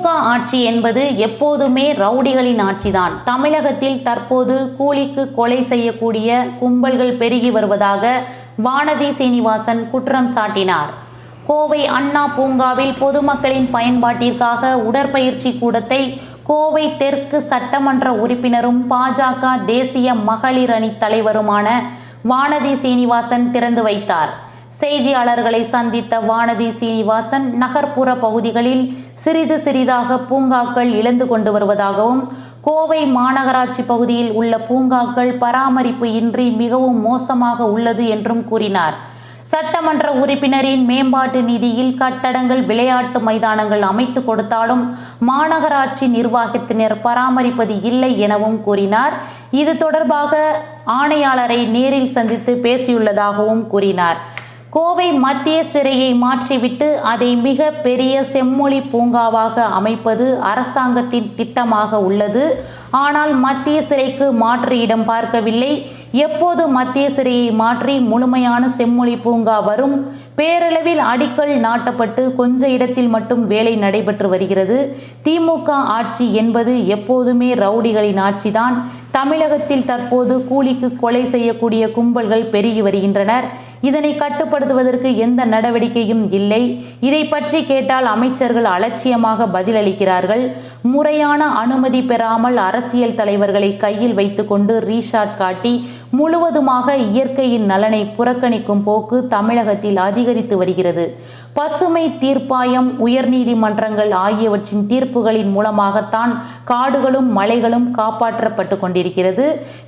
திமுக ஆட்சி என்பது எப்போதுமே ரவுடிகளின் ஆட்சிதான். தமிழகத்தில் தற்போது கூலிக்கு கொலை செய்யக்கூடிய கும்பல்கள் பெருகி வருவதாக வானதி சீனிவாசன் குற்றம் சாட்டினார். கோவை அண்ணா பூங்காவில் பொதுமக்களின் பயன்பாட்டிற்காக உடற்பயிற்சி கூடத்தை கோவை தெற்கு சட்டமன்ற உறுப்பினரும் பாஜக தேசிய மகளிர் அணி தலைவருமான வானதி சீனிவாசன் திறந்து வைத்தார். செய்தியாளர்களை சந்தித்த வானதி சீனிவாசன் நகர்ப்புற பகுதிகளில் சிறிது சிறிதாக பூங்காக்கள் இழந்து கொண்டு வருவதாகவும் கோவை மாநகராட்சி பகுதியில் உள்ள பூங்காக்கள் பராமரிப்பு இன்றி மிகவும் மோசமாக உள்ளது என்றும் கூறினார். சட்டமன்ற உறுப்பினரின் மேம்பாட்டு நிதியில் கட்டடங்கள் விளையாட்டு மைதானங்கள் அமைத்து கொடுத்தாலும் மாநகராட்சி நிர்வாகத்தினர் பராமரிப்பது இல்லை எனவும் கூறினார். இது தொடர்பாக ஆணையாளரை நேரில் சந்தித்து பேசியுள்ளதாகவும் கூறினார். கோவை மத்திய சிறையை மாற்றிவிட்டு அதை மிக பெரிய செம்மொழி பூங்காவாக அமைப்பது அரசாங்கத்தின் திட்டமாக உள்ளது. ஆனால் மத்திய சிறைக்கு மாற்று இடம் பார்க்கவில்லை. எப்போது மத்திய சிறையை மாற்றி முழுமையான செம்மொழி பூங்கா வரும்? பேரளவில் அடிக்கல் நாட்டப்பட்டு கொஞ்ச இடத்தில் மட்டும் வேலை நடைபெற்று வருகிறது. திமுக ஆட்சி என்பது எப்போதுமே ரவுடிகளின் ஆட்சிதான். தமிழகத்தில் தற்போது கூலிக்கு கொலை செய்யக்கூடிய கும்பல்கள் பெருகி வருகின்றனர். இதனை கட்டுப்படுத்துவதற்கு எந்த நடவடிக்கையும் இல்லை. இதை பற்றி கேட்டால் அமைச்சர்கள் அலட்சியமாக பதிலளிக்கிறார்கள். முறையான அனுமதி பெறாமல் அரசியல் தலைவர்களை கையில் வைத்துக்கொண்டு ரீஷாட் காட்டி முழுவதுமாக இயற்கையின் நலனை புறக்கணிக்கும் போக்கு தமிழகத்தில் அதிகரித்து வருகிறது. பசுமை தீர்ப்பாயம் உயர்நீதிமன்றங்கள் ஆகியவற்றின் தீர்ப்புகளின் மூலமாகத்தான் காடுகளும் மலைகளும் காப்பாற்றப்பட்டு கொண்டிருக்கிறது.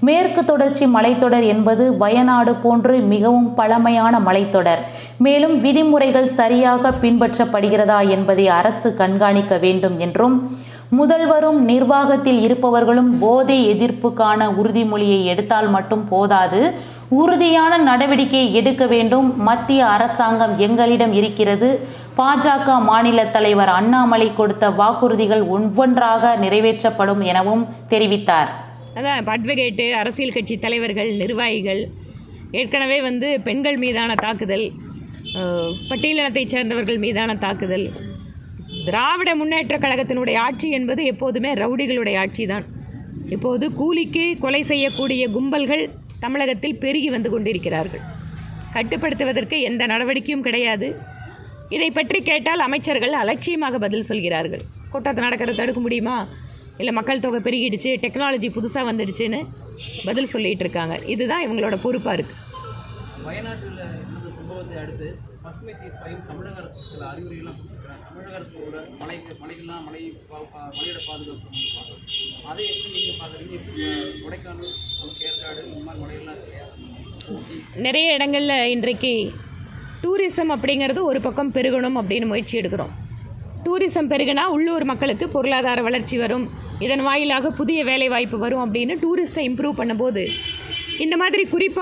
மேற்கு தொடர்ச்சி மலைத்தொடர் என்பது வயநாடு போன்று மிகவும் பழமையான மலைத்தொடர். மேலும் விதிமுறைகள் சரியாக பின்பற்றப்படுகிறதா என்பதை அரசு கண்காணிக்க வேண்டும் என்றும் முதல்வரும் நிர்வாகத்தில் இருப்பவர்களும் போதை எதிர்ப்புக்கான உறுதிமொழியை எடுத்தால் மட்டும் போதாது. உறுதியான நடவடிக்கை எடுக்க வேண்டும். மத்திய அரசாங்கம் எங்களிடம் இருக்கிறது. பாஜக மாநில தலைவர் அண்ணாமலை கொடுத்த வாக்குறுதிகள் ஒவ்வொன்றாக நிறைவேற்றப்படும் எனவும் தெரிவித்தார். அதான் இப்போ அட்வொகேட்டு அரசியல் கட்சி தலைவர்கள் நிர்வாகிகள் ஏற்கனவே வந்து பெண்கள் மீதான தாக்குதல் பட்டியலினத்தைச் சேர்ந்தவர்கள் மீதான தாக்குதல் திராவிட முன்னேற்றக் கழகத்தினுடைய ஆட்சி என்பது எப்போதுமே ரவுடிகளுடைய ஆட்சி தான் இப்போது கூலிக்கு கொலை செய்யக்கூடிய கும்பல்கள் தமிழகத்தில் பெருகி வந்து கொண்டிருக்கிறார்கள். கட்டுப்படுத்துவதற்கு எந்த நடவடிக்கையும் கிடையாது. இதை பற்றி கேட்டால் அமைச்சர்கள் அலட்சியமாக பதில் சொல்கிறார்கள். கூட்டத்தை நடக்கிறத தடுக்க முடியுமா? இல்லை மக்கள் தொகை பெருகிடுச்சு டெக்னாலஜி புதுசாக வந்துடுச்சுன்னு பதில் சொல்லிகிட்டு இருக்காங்க. இதுதான் இவங்களோட பொறுப்பாக இருக்குது வயநாட்டில் நடந்த சம்பவத்தை அடுத்து பசுமை தீர்ப்பாயம் தமிழக அரசு சில அறிவுரைகள்லாம் கொடுத்துருக்காங்க. தமிழக அரசோட மலை மலைகள்லாம் மலை பா- மலையோட பாதுகாப்பு சம்பந்தமாக. அதை எப்படி நீங்கள் பார்க்குறீங்க? கொடைக்கானல் அப்புறம் இந்த மாதிரி மலைகள்லாம் நிறைய இடங்களில் இன்றைக்கு டூரிசம் அப்படிங்கிறது ஒரு பக்கம் பெருகணும் அப்படின்னு முயற்சி எடுக்கிறோம். டூரிசம் பெருகினா உள்ளூர் மக்களுக்கு பொருளாதார வளர்ச்சி வரும். இதன் வாயிலாக புதிய வேலை வாய்ப்பு வரும் அப்படின்னு டூரிஸ்ட்டை இம்ப்ரூவ் பண்ணும்போது இந்த மாதிரி குறிப்பாக